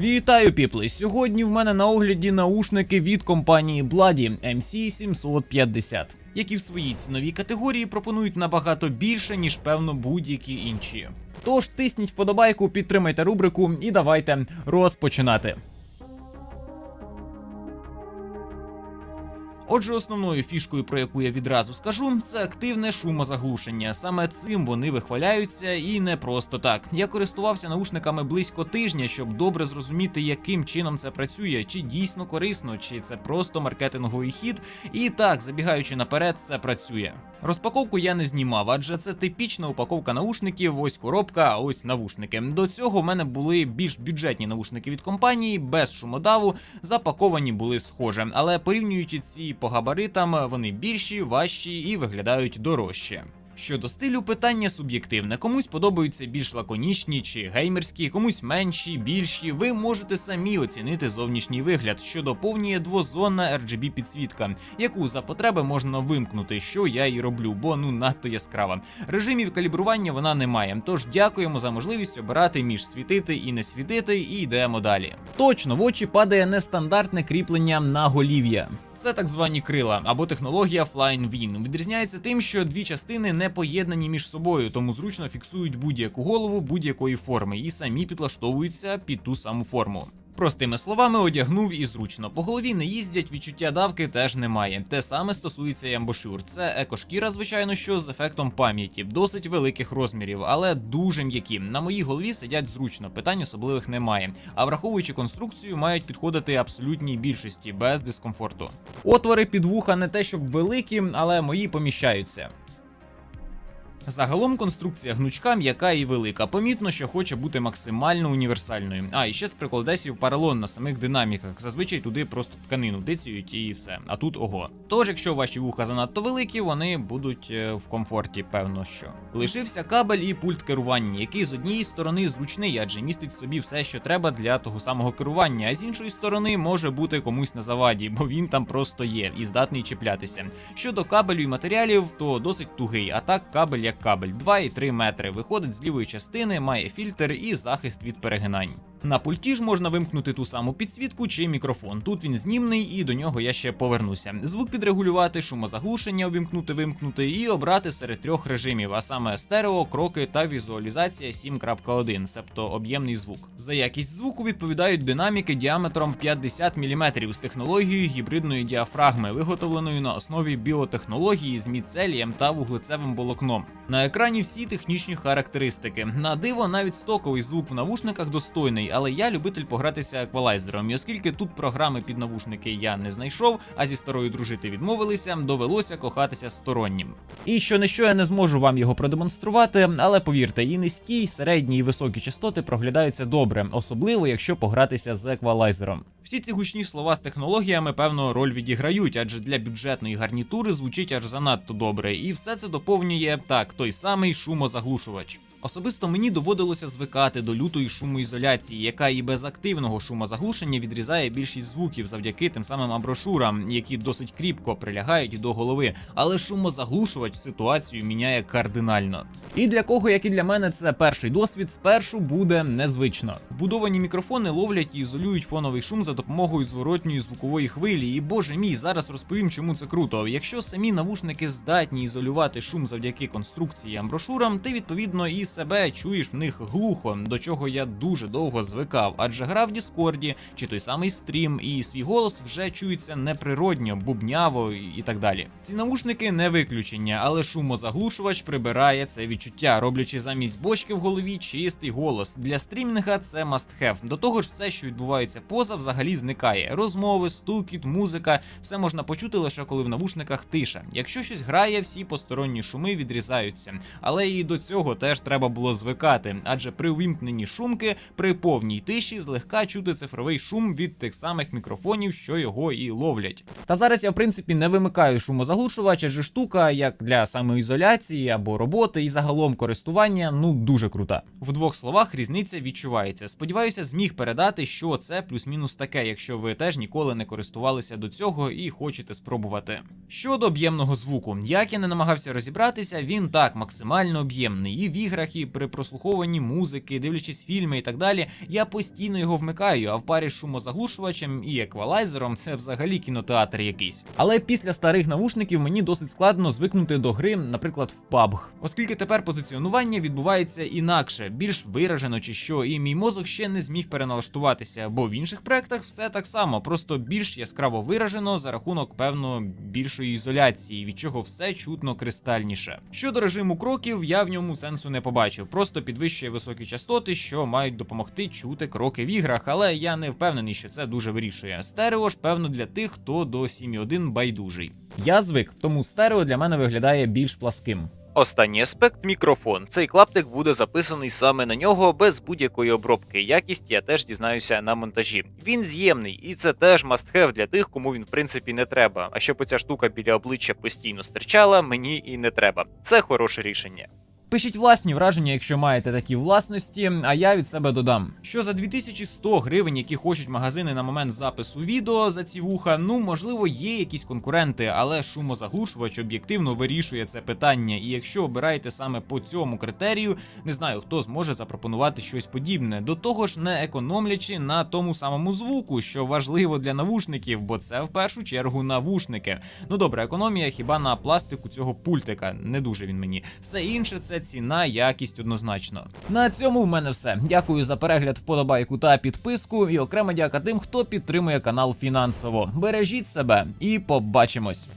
Вітаю, піпли! Сьогодні в мене на огляді наушники від компанії Bloody MC750, які в своїй ціновій категорії пропонують набагато більше, ніж певно будь-які інші. Тож тисніть вподобайку, підтримайте рубрику і давайте розпочинати. Отже, основною фішкою, про яку я відразу скажу, це активне шумозаглушення. Саме цим вони вихваляються і не просто так. Я користувався наушниками близько тижня, щоб добре зрозуміти, яким чином це працює, чи дійсно корисно, чи це просто маркетинговий хід. І так, забігаючи наперед, це працює. Розпаковку я не знімав, адже це типічна упаковка наушників. Ось коробка, а ось навушники. До цього в мене були більш бюджетні наушники від компанії, без шумодаву, запаковані були схоже, але порівнюючи ці по габаритам, вони більші, важчі і виглядають дорожче. Щодо стилю, питання суб'єктивне. Комусь подобаються більш лаконічні чи геймерські, комусь менші, більші. Ви можете самі оцінити зовнішній вигляд, що доповнює двозонна RGB підсвітка, яку за потреби можна вимкнути, що я і роблю, бо ну надто яскрава. Режимів калібрування вона не має. Тож дякуємо за можливість обирати між світити і не світити, і йдемо далі. Точно в очі падає нестандартне кріплення на голів'я. Це так звані крила або технологія Flying Wing. Відрізняється тим, що дві частини не поєднані між собою, тому зручно фіксують будь-яку голову будь-якої форми і самі підлаштовуються під ту саму форму. Простими словами, одягнув і зручно. По голові не їздять, відчуття давки теж немає. Те саме стосується і амбушюр. Це екошкіра, звичайно, що з ефектом пам'яті, досить великих розмірів, але дуже м'які. На моїй голові сидять зручно, питань особливих немає. А враховуючи конструкцію, мають підходити абсолютній більшості без дискомфорту. Отвори під вуха не те, щоб великі, але мої поміщаються. Загалом конструкція гнучка м'яка і велика. Помітно, що хоче бути максимально універсальною. А і ще з прикладесів паралон на самих динаміках. Зазвичай туди просто тканину тицюють і все. А тут ого. Тож, якщо ваші вуха занадто великі, вони будуть е, в комфорті, певно що. Лишився кабель і пульт керування, який з однієї сторони зручний, адже містить собі все, що треба для того самого керування, а з іншої сторони може бути комусь на заваді, бо він там просто є і здатний чіплятися. Щодо кабелю і матеріалів, то досить тугий, а так кабель як кабель 2,3 метри. Виходить з лівої частини, має фільтр і захист від перегинань. На пульті ж можна вимкнути ту саму підсвітку чи мікрофон. Тут він знімний, і до нього я ще повернуся. Звук підрегулювати, шумозаглушення увімкнути, вимкнути і обрати серед трьох режимів, а саме стерео, кроки та візуалізація 7.1, себто об'ємний звук. За якість звуку відповідають динаміки діаметром 50 мм з технологією гібридної діафрагми, виготовленою на основі біотехнології з міцелієм та вуглецевим волокном. На екрані всі технічні характеристики. На диво, навіть стоковий звук в навушниках достойний, але я любитель погратися еквалайзером. І оскільки тут програми під навушники я не знайшов, а зі старою дружити відмовилися, довелося кохатися стороннім. І що не що я не зможу вам його продемонструвати, але повірте, і низькі, і середні, і високі частоти проглядаються добре, особливо якщо погратися з еквалайзером. Всі ці гучні слова з технологіями, певно, роль відіграють, адже для бюджетної гарнітури звучить аж занадто добре, і все це доповнює так, той самий шумозаглушувач. Особисто мені доводилося звикати до лютої шумоізоляції, яка і без активного шумозаглушення відрізає більшість звуків завдяки тим самим аброшурам, які досить кріпко прилягають до голови. Але шумозаглушувач ситуацію міняє кардинально. І для кого, як і для мене, це перший досвід, спершу буде незвично. Вбудовані мікрофони ловлять і ізолюють фоновий шум за допомогою зворотньої звукової хвилі. І боже мій, зараз розповім, чому це круто. Якщо самі навушники здатні ізолювати шум завдяки конструкції амброшурам, ти відповідно і себе чуєш в них глухо, до чого я дуже довго звикав, адже грав в Діскорді чи той самий стрім, і свій голос вже чується неприродньо, бубняво і так далі. Ці навушники не виключення, але шумозаглушувач прибирає це відчуття, роблячи замість бочки в голові чистий голос. Для стрімінга це must have. До того ж, все, що відбувається поза, взагалі зникає. Розмови, стукіт, музика, все можна почути лише коли в навушниках тиша. Якщо щось грає, всі посторонні шуми відрізаються. Але і до цього теж треба було звикати, адже при увімкненні шумки при повній тиші злегка чути цифровий шум від тих самих мікрофонів, що його і ловлять. Та зараз я в принципі не вимикаю шумозаглушувач, адже штука як для самоізоляції або роботи і загалом користування ну дуже крута. В двох словах різниця відчувається. Сподіваюся, зміг передати, що це плюс-мінус таке, якщо ви теж ніколи не користувалися до цього і хочете спробувати. Щодо об'ємного звуку, як я не намагався розібратися, він так максимально об'ємний і в іграх, іграх і при прослуховуванні музики, дивлячись фільми і так далі, я постійно його вмикаю, а в парі з шумозаглушувачем і еквалайзером це взагалі кінотеатр якийсь. Але після старих навушників мені досить складно звикнути до гри, наприклад, в PUBG. Оскільки тепер позиціонування відбувається інакше, більш виражено чи що, і мій мозок ще не зміг переналаштуватися, бо в інших проектах все так само, просто більш яскраво виражено за рахунок певно більшої ізоляції, від чого все чутно кристальніше. Щодо режиму кроків, я в ньому сенсу не побачив, просто підвищує високі частоти, що мають допомогти чути кроки в іграх, але я не впевнений, що це дуже вирішує. Стерео ж певно для тих, хто до 7.1 байдужий. Я звик, тому стерео для мене виглядає більш пласким. Останній аспект мікрофон. Цей клаптик буде записаний саме на нього без будь-якої обробки. Якість я теж дізнаюся на монтажі. Він з'ємний, і це теж must-have для тих, кому він в принципі не треба. А щоб оця штука біля обличчя постійно стирчала, мені і не треба. Це хороше рішення. Пишіть власні враження, якщо маєте такі власності, а я від себе додам. Що за 2100 гривень, які хочуть магазини на момент запису відео за ці вуха, ну можливо, є якісь конкуренти, але шумозаглушувач об'єктивно вирішує це питання. І якщо обираєте саме по цьому критерію, не знаю, хто зможе запропонувати щось подібне. До того ж, не економлячи на тому самому звуку, що важливо для навушників, бо це в першу чергу навушники. Ну добре, економія хіба на пластику цього пультика. Не дуже він мені. Все інше це ціна, якість однозначно. На цьому в мене все. Дякую за перегляд, вподобайку та підписку. І окрема дяка тим, хто підтримує канал фінансово. Бережіть себе і побачимось.